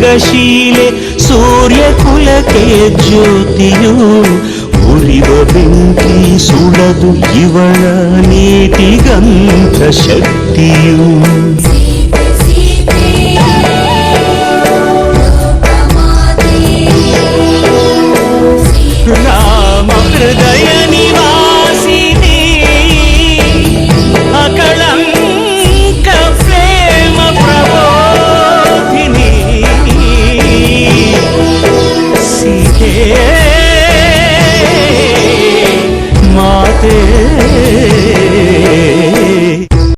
ತ್ಯಾಗಶೀಲೆ ಸೂರ್ಯ ಕುಲಕ್ಕೆ ಜ್ಯೋತಿಯು ಉರಿವ ಬೆಂಕಿ ಸುಡದು ಇವಳ ನೀತಿಗಂಧ ಶಕ್ತಿಯು